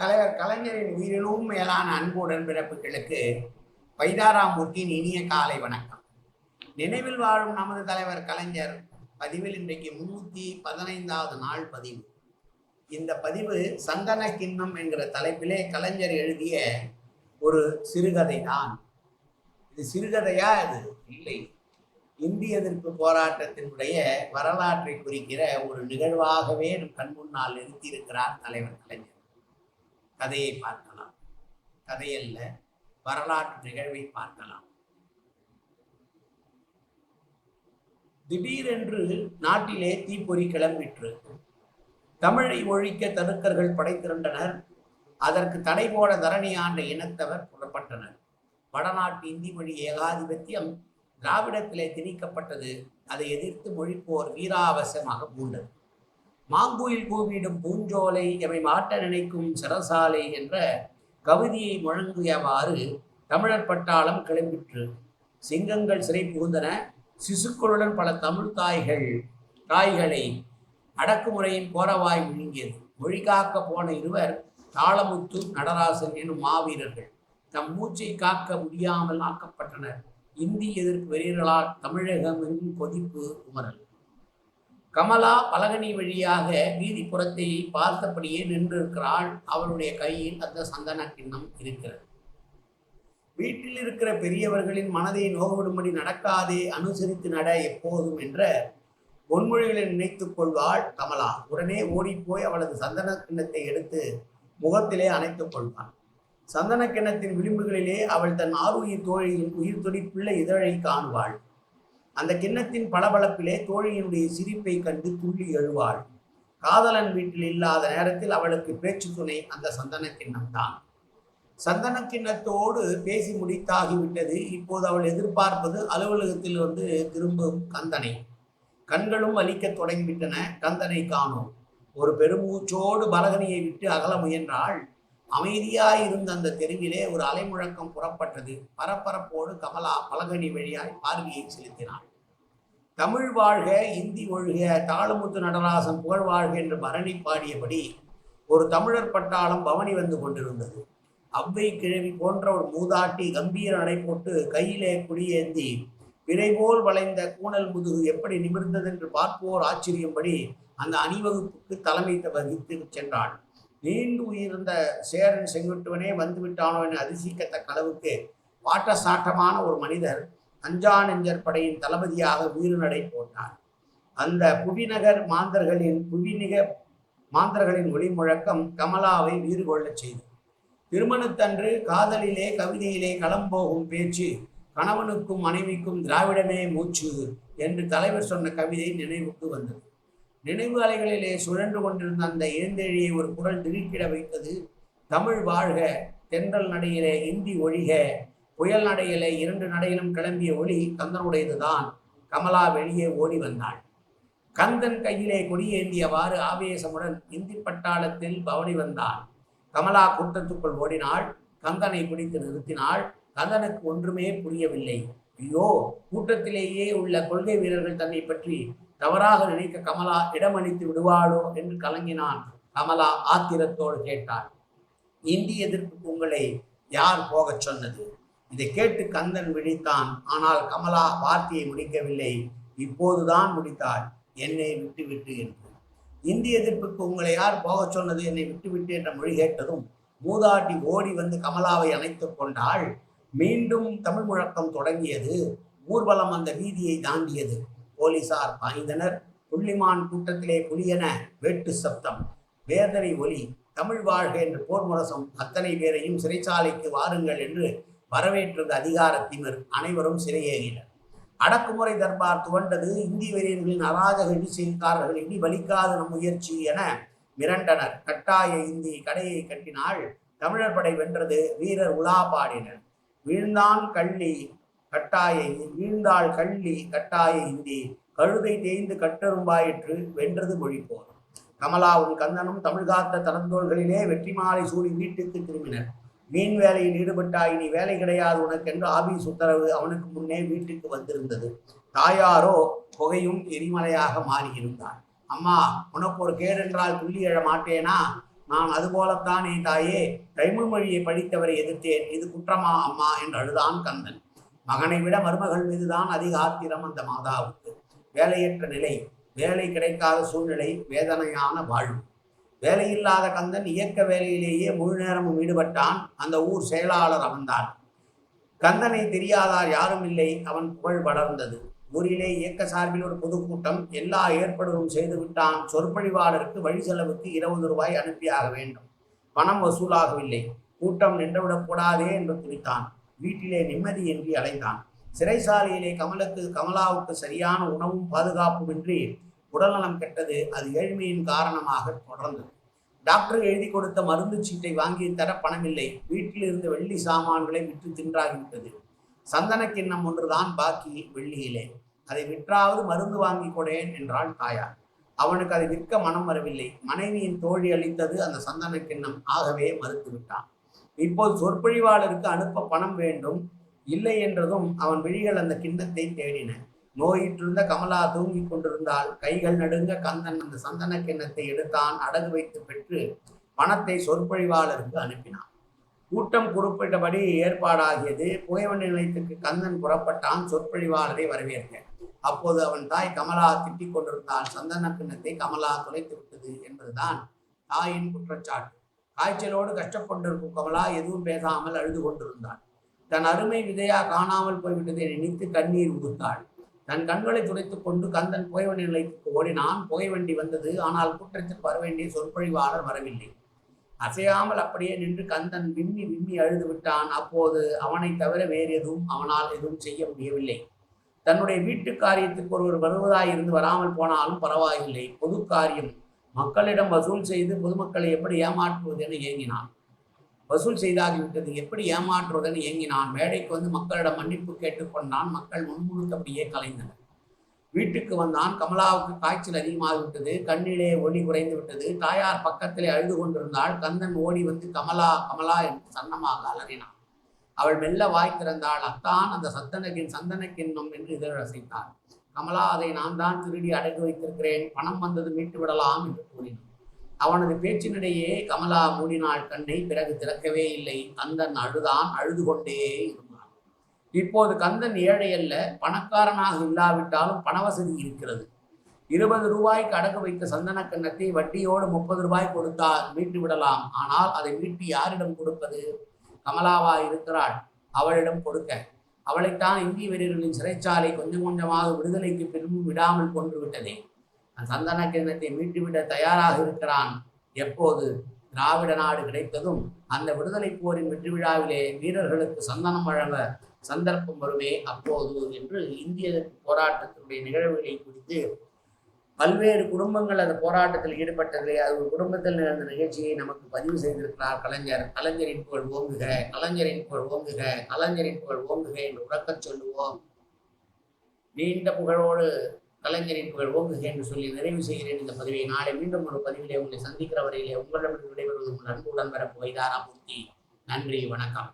தலைவர் கலைஞரின் உயிரினும் மேலான அன்புடன் பிறப்புகளுக்கு வைதாராமூர்த்தியின் இனிய காலை வணக்கம். நினைவில் வாழும் நமது தலைவர் கலைஞர் பதிவில் இன்றைக்கு முன்னூத்தி பதினைந்தாவது நாள் பதிவு. இந்த பதிவு சந்தன கிண்ணம் என்கிற தலைப்பிலே கலைஞர் எழுதிய ஒரு சிறுகதை தான் இது சிறுகதையா? இது இல்லை. இந்திய எதிர்ப்பு போராட்டத்தினுடைய வரலாற்றை குறிக்கிற ஒரு நிகழ்வாகவே நம் கண் முன்னால் நிறுத்தியிருக்கிறார் தலைவர் கலைஞர். கதையை பார்க்கலாம். கதையல்ல வரலாற்று நிகழ்வை பார்க்கலாம். திடீரென்று நாட்டிலே தீப்பொறி கிளம்பிற்று. தமிழை ஒழிக்க தடுக்கர்கள் படைத்திருந்தனர் அதற்கு தடை போட தரணி ஆண்ட இனத்தவர் புறப்பட்டனர். வடநாட்டு இந்தி மொழி ஏகாதிபத்தியம் திராவிடத்திலே திணிக்கப்பட்டது. அதை எதிர்த்து மொழிப்போர் வீராவசமாக பூண்டது மாங்குயில் கூவிடும் பூஞ்சோலை எமை மாட்ட நினைக்கும் சிறசாலை என்ற கவிதையை முழங்கியவாறு தமிழர் பட்டாளம் கிளம்பிற்று. சிங்கங்கள் சிறை புகுந்தன. சிசுக்களுடன் பல தமிழ் தாய்கள் தாய்களை அடக்குமுறையின் கோரவாய் விழுங்கியது மொழி காக்க போன இருவர் தாளமுத்து நடராசன் எனும் மாவீரர்கள் தம் மூச்சை காக்க முடியாமல் ஆக்கப்பட்டனர். இந்தி எதிர்ப்பு வெறியர்களால் தமிழகம் எங்கும் கொதிப்பு உமரல். கமலா பலகனி வழியாக வீதிப்புறத்தை பார்த்தபடியே நின்றிருக்கிறாள். அவளுடைய கையில் அந்த சந்தன கிண்ணம் இருக்கிறது. வீட்டில் இருக்கிற பெரியவர்களின் மனதை நோகவிடும்படி நடக்காதே அனுசரித்து நட எப்போதும் என்ற பொன்மொழிகளை நினைத்துக் கொள்வாள் கமலா. உடனே ஓடிப்போய் அவளது சந்தன கிண்ணத்தை எடுத்து முகத்திலே அணைத்துக் கொள்வாள். சந்தன கிண்ணத்தின் விளிம்புகளிலே அவள் தன் ஆறுயிர் தோழியின் உயிர் துடிப்புள்ள இதழை காணுவாள். அந்த கிண்ணத்தின் பளபளப்பிலே தோழியினுடைய சிரிப்பை கண்டு துள்ளி எழுவாள். காதலன் வீட்டில் இல்லாத நேரத்தில் அவளுக்கு பேச்சு துணை அந்த சந்தன கிண்ணம் தான் சந்தன கிண்ணத்தோடு பேசி முடித்தாகிவிட்டது. இப்போது அவள் எதிர்பார்ப்பது அலுவலகத்தில் வந்து திரும்பும் கந்தனை. கண்களும் வலிக்கத் தொடங்கிவிட்டன. கந்தனை காணோம். ஒரு பெருமூச்சோடு பலகனியை விட்டு அகல முயன்றாள். அமைதியாய் இருந்த அந்த தெருவிலே ஒரு அலைமுழக்கம் புறப்பட்டது. பரபரப்போடு கமலா பலகனி வழியாய் பார்வையை செலுத்தினாள். தமிழ் வாழ்க இந்தி ஒழுக தாளுமுத்து நடராசன் புகழ் வாழ்க என்று பரணி பாடியபடி ஒரு தமிழர் பட்டாளம் பவனி வந்து கொண்டிருந்தது. அவ்வை கிழவி போன்ற ஒரு மூதாட்டி கம்பீர நடை போட்டு கையிலே குடியேந்தி விரைபோல் வளைந்த கூணல் முதுகு எப்படி நிமிர்ந்தது என்று பார்ப்போர் ஆச்சரியம்படி அந்த அணிவகுப்புக்கு தலைமை வகித்து சென்றாள். நீண்டு உயிர்ந்த சேரன் செங்குட்டுவனே வந்துவிட்டானோ என அதிசயிக்கத்தக்க அளவுக்கு வாட்டசாட்டமான ஒரு மனிதர் அஞ்சா நெஞ்சர் படையின் தளபதியாக வீறு போட்டார். அந்த புவிநகர் மாந்தர்களின் புவிநிக மாந்தர்களின் ஒளிமுழக்கம் கமலாவை வீறு கொள்ளச் செய்தது. திருமணத்தன்று காதலிலே கவிதையிலே களம்போகும் பேச்சு கணவனுக்கும் மனைவிக்கும் திராவிடமே மூச்சு என்று தலைவர் சொன்ன கவிதை நினைவுக்கு வந்தது. நினைவு அலைகளிலே சுழன்று கொண்டிருந்த அந்த ஏந்தெழியை ஒரு குரல் திடுக்கிட வைத்தது. தமிழ் வாழ்க தென்றல் நடையிலே இந்தி ஒழிக புயல் நடையிலே இரண்டு நடையிலும் கிளம்பிய ஒளி கந்தனுடையதுதான். கமலா வெளியே ஓடி வந்தாள். கந்தன் கையிலே கொடியேந்தியவாறு ஆவேசமுடன் இந்தி பட்டாளத்தில் பவனி வந்தான். கமலா கூட்டத்துக்குள் ஓடினாள். கந்தனை பிடித்து நிறுத்தினாள். கந்தனுக்கு ஒன்றுமே புரியவில்லை. ஐயோ கூட்டத்திலேயே உள்ள கொள்கை வீரர்கள் தன்னை பற்றி தவறாக நினைக்க கமலா இடமளித்து விடுவாளோ என்று கலங்கினான். கமலா ஆத்திரத்தோடு கேட்டாள் இந்திய எதிர்ப்புக்கு உங்களை யார் போகச் சொன்னது? இதை கேட்டு கந்தன் விழித்தான். ஆனால் கமலா வார்த்தையை முடிக்கவில்லை. இப்போதுதான் முடித்தாள். என்னை விட்டுவிட்டு என்று. இந்திய எதிர்ப்புக்கு உங்களை யார் போகச் சொன்னது? என்னை விட்டுவிட்டு என்ற மொழி கேட்டதும் மூதாட்டி ஓடி வந்து கமலாவை அணைத்து கொண்டாள். மீண்டும் தமிழ் முழக்கம் தொடங்கியது. ஊர்வலம் அந்த வீதியை தாண்டியது. போலீசார் பாய்ந்தனர். புள்ளிமான் கூட்டத்திலே புலியென வேட்டு சப்தம். வேதனை ஒலி தமிழ் வாழ்க என்று போர் முரசம் அத்தனை பேரையும் சிறைச்சாலைக்கு வாருங்கள் என்று வரவேற்றது அதிகாரத்தினர் அனைவரும் சிறையேறினர். அடக்குமுறை தர்பார் துவண்டது இந்தி வெறியர்களின் அராஜக இடி இனி வலிக்காத நம் முயற்சி என மிரண்டனர். கட்டாய இந்தி கடையை கட்டினாள் தமிழர் படை வென்றது வீரர் உலா பாடினர். விழுந்தான் கள்ளி கட்டாயை வீழ்ந்தாள் கள்ளி கட்டாய இந்தி கழுதை தேய்ந்து கட்டரும்பாயிற்று வென்றது மொழிப்போர் கமலாவும் கந்தனும் தமிழ் காத்த தடந்தோள்களிலே வெற்றி மாலை சூடி வீட்டுக்கு திரும்பினர். மீன் வேலையில் ஈடுபட்டாய் இனி வேலை கிடையாது உனக்கென்று ஆபீஸ் உத்தரவு அவனுக்கு முன்னே வீட்டுக்கு வந்திருந்தது. தாயாரோ புகையும் எரிமலையாக மாறியிருந்தான் அம்மா உனக்கு ஒரு கேடென்றால் துள்ளி எழ மாட்டேனா? நான் அதுபோலத்தானே தாயே தமிழ் மொழியை படித்தவரை எதிர்த்தேன். இது குற்றமா அம்மா? என்று அழுதான் கந்தன். மகனை விட மருமகள் மீதுதான் அதிக ஆத்திரம் அந்த மாதாவுக்கு. வேலையற்ற நிலை வேலை கிடைக்காத சூழ்நிலை வேதனையான வாழ்வு. வேலையில்லாத கந்தன் இயக்க வேலையிலேயே முழு நேரமும் ஈடுபட்டான். அந்த ஊர் செயலாளர் அவன்தான். கந்தனை தெரியாதார் யாரும் இல்லை. அவன் புகழ் வளர்ந்தது. ஊரிலே இயக்க சார்பில் ஒரு பொதுக்கூட்டம் எல்லா ஏற்பாடுகளும் செய்து விட்டான். சொற்பொழிவாளருக்கு வழி செலவுக்கு இருபது ரூபாய் அனுப்பியாக வேண்டும். பணம் வசூலாகவில்லை. கூட்டம் நின்றுவிடக்கூடாதே என்று துணித்தான் வீட்டிலே நிம்மதியின்றி அலைந்தான் சிறைசாலையிலே கமலுக்கு கமலாவுக்கு சரியான உணவும் பாதுகாப்புமின்றி உடல்நலம் கெட்டது அது ஏழ்மையின் காரணமாக தொடர்ந்தது. டாக்டர் எழுதி கொடுத்த மருந்து சீட்டை வாங்கி தர பணமில்லை. வீட்டில் இருந்து வெள்ளி சாமான்களை விற்று தின்றாகிவிட்டது. சந்தன கிண்ணம் ஒன்றுதான் பாக்கி வெள்ளியிலே. அதை விற்றாவது மருந்து வாங்கி கொடேன் என்றாள் தாயார். அவனுக்கு அதை விற்க மனம் வரவில்லை. மனைவியின் தோழி அளித்தது அந்த சந்தன கிண்ணம். ஆகவே மறுத்து விட்டான் இப்போது சொற்பொழிவாளருக்கு அனுப்ப பணம் வேண்டும். இல்லை என்றதும் அவன் விழிகள் அந்த கிண்ணத்தை தேடின. நோயிற்றிருந்த கமலா தூங்கிக் கொண்டிருந்தால் கைகள் நடுங்க கந்தன் அந்த சந்தன கிண்ணத்தை எடுத்தான் அடகு வைத்து பெற்று பணத்தை சொற்பொழிவாளருக்கு அனுப்பினான். கூட்டம் குறிப்பிட்டபடி ஏற்பாடாகியது. புகைவண்டி நிலையத்துக்கு கந்தன் புறப்பட்டான். சொற்பொழிவாளரை வரவேற்க. அப்போது அவன் தாய் கமலா திட்டிக் கொண்டிருந்தால் சந்தன கிண்ணத்தை கமலா தொலைத்து விட்டது என்பதுதான் தாயின் குற்றச்சாட்டு. காய்ச்சலோடு கஷ்டப்பட்டிருக்கும் கமலா எதுவும் பேசாமல் அழுது கொண்டிருந்தாள். தன் அருமை விதையா காணாமல் போய்விட்டதை நினைத்து கண்ணீர் உடுத்தாள் தன் கண்களை துடைத்துக் கொண்டு கந்தன் புகைவண்டி நிலைக்கு ஓடினான் புகைவண்டி வந்தது ஆனால் கூட்டத்திற்கு வர வேண்டிய சொற்பொழிவாளர் வரவில்லை. அசையாமல் அப்படியே நின்று கந்தன் விம்மி விம்மி அழுது விட்டான். அப்போது அவனை தவிர வேறு எதுவும் அவனால் எதுவும் செய்ய முடியவில்லை. தன்னுடைய வீட்டு காரியத்துக்கு ஒருவர் வருவதாய் இருந்து வராமல் போனாலும் பரவாயில்லை. பொது காரியம் மக்களிடம் வசூல் செய்து பொதுமக்களை எப்படி ஏமாற்றுவது என ஏங்கினான். வசூல் செய்தாகிவிட்டது எப்படி ஏமாற்றுவதென ஏங்கினான். மேடைக்கு வந்து மக்களிடம் மன்னிப்பு கேட்டுக்கொண்டான் மக்கள் முன்முழுத்தபடியே கலைந்தனர். வீட்டுக்கு வந்தான். கமலாவுக்கு காய்ச்சல் அதிகமாகிவிட்டது கண்ணிலே ஒளி குறைந்து விட்டது. தாயார் பக்கத்திலே அழுது கொண்டிருந்தாள். கந்தன் ஓடி வந்து கமலா கமலா என்று சன்னமாக அலறினான். அவள் மெல்ல வாய் திறந்தாள். அத்தான் அந்த சத்தனக்கின் சந்தனக்கிண்ணம் என்று இதழ் அசைத்தாள் கமலா அதை நான் தான் திருடி அடகு வைத்திருக்கிறேன். பணம் வந்தது மீட்டு விடலாம் என்று கூறினான். அவனது பேச்சினிடையே கமலா மூடினாள் கண்ணை பிறகு திறக்கவே இல்லை. கந்தன் அழுதான் அழுது கொண்டே இருந்தான். இப்போது கந்தன் ஏழை அல்ல பணக்காரனாக இல்லாவிட்டாலும் பணவசதி இருக்கிறது. இருபது ரூபாய்க்கு அடகு வைத்த சந்தன கன்னத்தை வட்டியோடு முப்பது ரூபாய் கொடுத்தால் மீட்டு விடலாம். ஆனால் அதை மீட்டு யாரிடம் கொடுப்பது? கமலாவா இருக்கிறாள். அவளிடம் கொடுக்க. அவளைத்தான் இந்திய வீரர்களின் சிறைச்சாலை கொஞ்சம் கொஞ்சமாக விடுதலைக்கு பின்பு விடாமல் கொன்று விட்டதே. அந்த சந்தன கிண்ணத்தை மீட்டுவிட தயாராக இருக்கிறான். எப்போது? திராவிட நாடு கிடைத்ததும் அந்த விடுதலை போரின் வெற்றி விழாவிலே வீரர்களுக்கு சந்தனம் வழங்க சந்தர்ப்பம் வருமே அப்போது என்று இந்திய போராட்டத்தினுடைய நிகழ்வுகளை குறித்து பல்வேறு குடும்பங்கள் அந்த போராட்டத்தில் ஈடுபட்டதிலே அது ஒரு குடும்பத்தில் நடந்த நிகழ்ச்சியை நமக்கு பதிவு செய்திருக்கிறார் கலைஞர். கலைஞரின் புகழ் ஓங்குக கலைஞரின் புகழ் ஓங்குக கலைஞரின் புகழ் ஓங்குக என்று உறக்கச் சொல்லுவோம். நீண்ட புகழோடு கலைஞரின் புகழ் ஓங்குக என்று சொல்லி நிறைவு செய்கிறேன் இந்த பதிவை. நாளை மீண்டும் ஒரு பதிவிலே உங்களை சந்திக்கிற வரையிலே உங்களிடமிருந்து விடைபெறுவது உங்கள் அன்புடன் பெற புகைதாராமூர்த்தி நன்றி வணக்கம்.